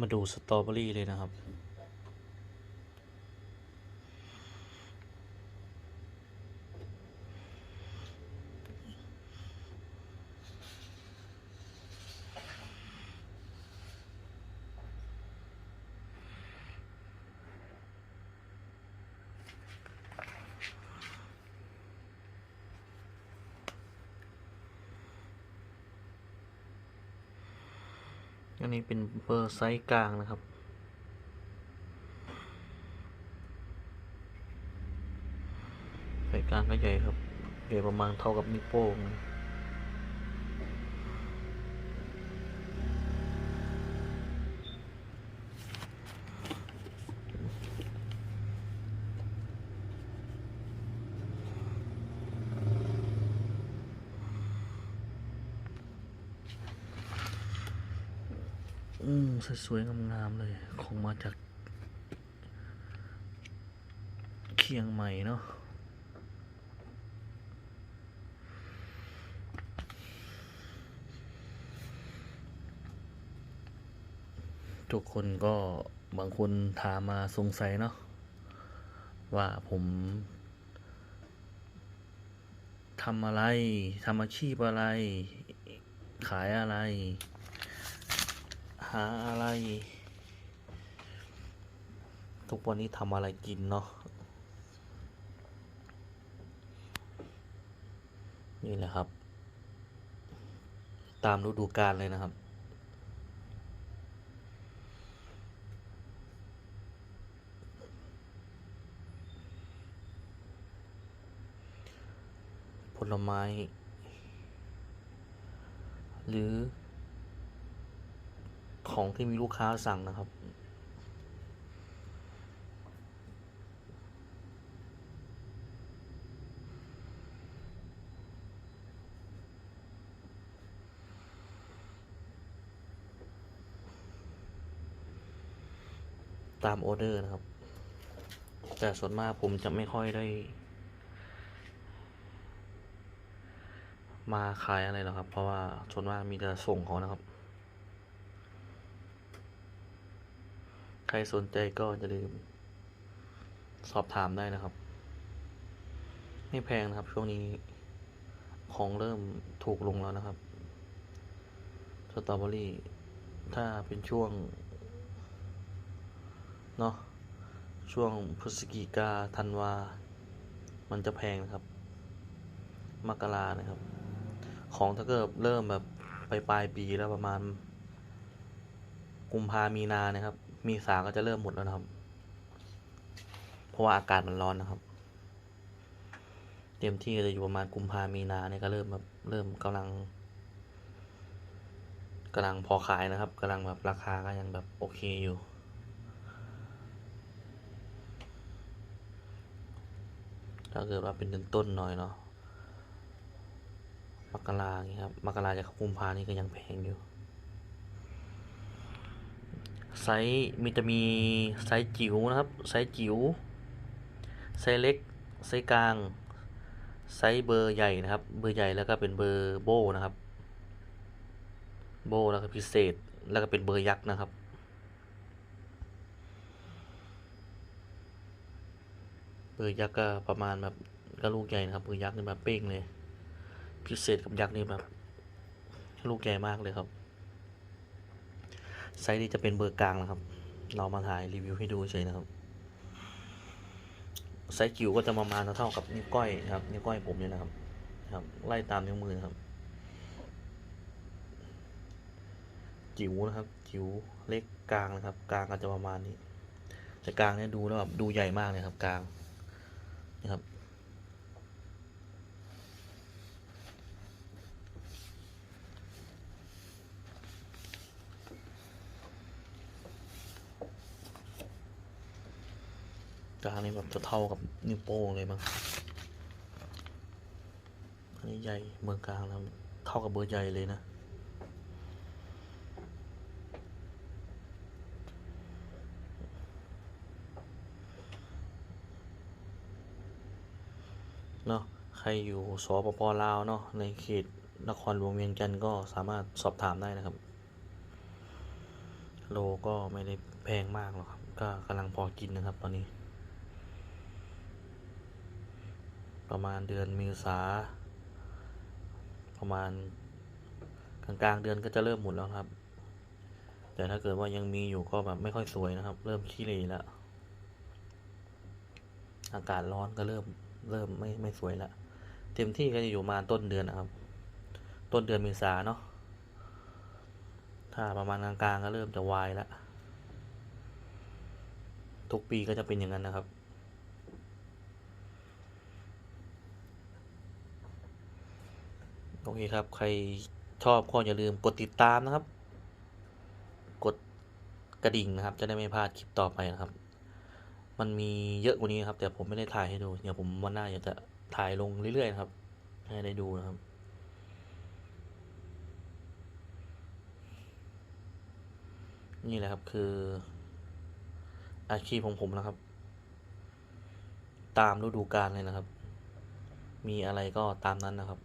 มาดูสตรอเบอรี่เลยนะครับ อันนี้เป็นเบอร์ไซส์กลางนะครับ ไซส์กลางก็ใหญ่ครับ ใหญ่ประมาณเท่ากับนิ้วโป้ง อืมสวยๆงามๆเลยคงมาจากเคียงใหม่เนาะทุกคนก็บางคนถามมาสงสัยเนาะว่าผมทำอะไรทำอาชีพอะไร ขายอะไร หาอะไร ทุกวันนี้ทำอะไรกินเนาะนี่แหละครับ ตามฤดูกาลเลยนะครับ ผลไม้ หรือ ของที่มีลูกค้าสั่งนะครับ ตามออเดอร์นะครับ แต่ส่วนมากผมจะไม่ค่อยได้ มาขายอะไรหรอกครับ เพราะว่าส่วนมากมีแต่ส่งเขานะครับ ใค รสนใจก็จะลืม สอบถามได้นะครับ ไม่แพงนะครับ ช่วงนี้ ของเริ่มถูกลงแล้วนะครับ สตรอเบอรี่ ถ้าเป็นช่วง เนาะช่วงพฤศจิกาธันวา มันจะแพงนะครับ มกรานะครับ ของถ้าเกิดเริ่มแบบไปปลายปีแล้วประมาณกุมภามีนานะครับ มีสาก็จะเริ่มหมดแล้วนะครับ เพราะว่าอากาศมันร้อนนะครับ เต็มที่จะอยู่ประมาณกุมภามีนาเนี่ยก็เริ่มแบบเริ่มกำลังกำลังพอขายนะครับกำลังแบบราคาก็ยังแบบโอเคอยู่ถ้าเกิดว่าเป็นเดือนต้นหน่อยเนาะมกราอย่างเงี้ยครับมกราจะเข้ากุมภานี่ก็ยังแพงอยู่ ไซส์มีจะมีไซส์จิ๋วนะครับ ไซส์จิ๋ว ไซส์เล็ก ไซส์กลาง ไซส์เบอร์ใหญ่นะครับ เบอร์ใหญ่แล้วก็เป็นเบอร์โบนะครับ โบแล้วก็พิเศษ แล้วก็เป็นเบอร์ยักษ์นะครับ เบอร์ยักษ์ก็ประมาณแบบก็ลูกใหญ่นะครับ เบอร์ยักษ์นี่แบบเป้งเลย พิเศษกับยักษ์นี่แบบลูกใหญ่มากเลยครับ ไซส์นี้จะเป็นเบอร์กลางนะครับ เรามาถ่ายรีวิวให้ดูเฉยนะครับ ไซส์จิ๋วก็จะประมาณเท่ากับนิ้วก้อยนะครับ นิ้วก้อยผมเนี่ยนะครับครับ ไล่ตามนิ้วมือนะครับ จิ๋วนะครับ จิ๋วเล็กกลางนะครับ กลางก็จะประมาณนี้ แต่กลางเนี่ยดูแล้วแบบดูใหญ่มากเลยครับ กลางนะครับ กลางนี่แบบจะเท่ากับนิ้วโป้งเลยมั้ง อันนี้ใหญ่เบอร์กลางแล้วเท่ากับเบอร์ใหญ่เลยนะ เนาะใครอยู่สปปลาวเนาะในเขตนครหลวงเวียงจันทร์ก็สามารถสอบถามได้นะครับ โลก็ไม่ได้แพงมากหรอกครับ ก็กำลังพอกินนะครับตอนนี้ ประมาณเดือนเมษาประมาณกลางๆเดือนก็จะเริ่มหมดแล้วครับ แต่ถ้าเกิดว่ายังมีอยู่ก็แบบไม่ค่อยสวยนะครับ เริ่มขี้เหร่แล้ว อากาศร้อนก็เริ่มเริ่มไม่ไม่สวยแล้วเต็มที่ก็จะอยู่มาต้นเดือนนะครับ ต้นเดือนเมษาเนาะถ้าประมาณกลางๆก็เริ่มจะวายแล้วทุกปีก็จะเป็นอย่างนั้นนะครับ โอเคครับ ใครชอบก็อย่าลืมกดติดตามนะครับ กดกระดิ่งนะครับ จะได้ไม่พลาดคลิปต่อไปนะครับ มันมีเยอะกว่านี้ครับ แต่ผมไม่ได้ถ่ายให้ดู เดี๋ยวผมวันหน้าอยากจะถ่ายลงเรื่อยๆนะครับ ให้ได้ดูนะครับนี่แหละครับคืออาชีพของผมนะครับ ตามฤดูกาลเลยนะครับ มีอะไรก็ตามนั้นนะครับ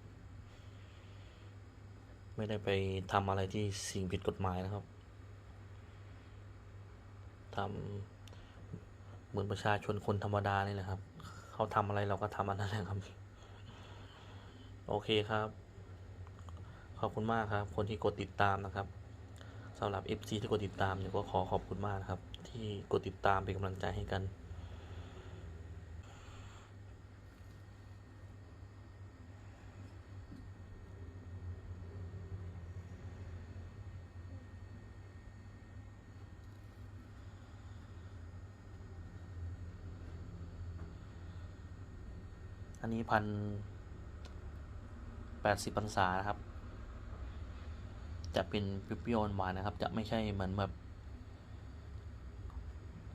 ไม่ได้ไปทำอะไรที่สิ่งผิดกฎหมายนะครับทำเหมือนประชาชนคนธรรมดานี่แหละครับ เขาทำอะไรเราก็ทำอันนั้นแหละครับ โอเคครับ ขอบคุณมากครับ คนที่กดติดตามนะครับสำหรับ FC ที่กดติดตามเนี่ยก็ขอขอบคุณมากนะครับ ที่กดติดตามเป็นกำลังใจให้กัน อันนี้พันแปดสิบพรรษานะครับ จะเป็นเปรี้ยวหวานนะครับ จะไม่ใช่เหมือนแบบ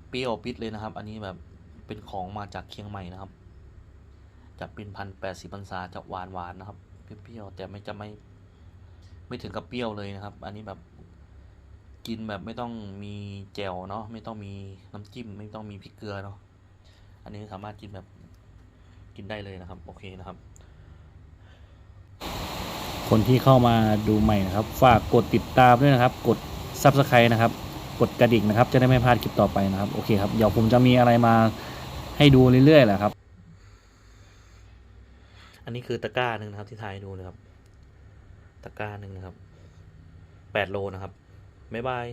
เปรี้ยวปิดเลยนะครับ อันนี้แบบเป็นของมาจากเชียงใหม่นะครับ จะเป็นพันแปดสิบพรรษาจะหวานหวานนะครับ เปรี้ยวๆแต่ไม่จะไม่ไม่ถึงกับเปรี้ยวเลยนะครับ อันนี้แบบกินแบบไม่ต้องมีแจ่วเนาะไม่ต้องมีน้ำจิ้ม ไม่ต้องมีพริกเกลือเนาะอันนี้สามารถกินแบบ กินได้เลยนะครับ โอเคนะครับ คนที่เข้ามาดูใหม่นะครับ ฝากกดติดตามด้วยนะครับ กด Subscribe นะครับ กดกระดิ่งนะครับ จะได้ไม่พลาดคลิปต่อไปนะครับ โอเคครับ เดี๋ยวผมจะมีอะไรมาให้ดูเรื่อยๆแหละครับ อันนี้คือตะกร้าหนึ่งนะครับ ที่ถ่ายให้ดูนะครับ ตะกร้าหนึ่งนะครับแปดโลนะครับบ๊ายบาย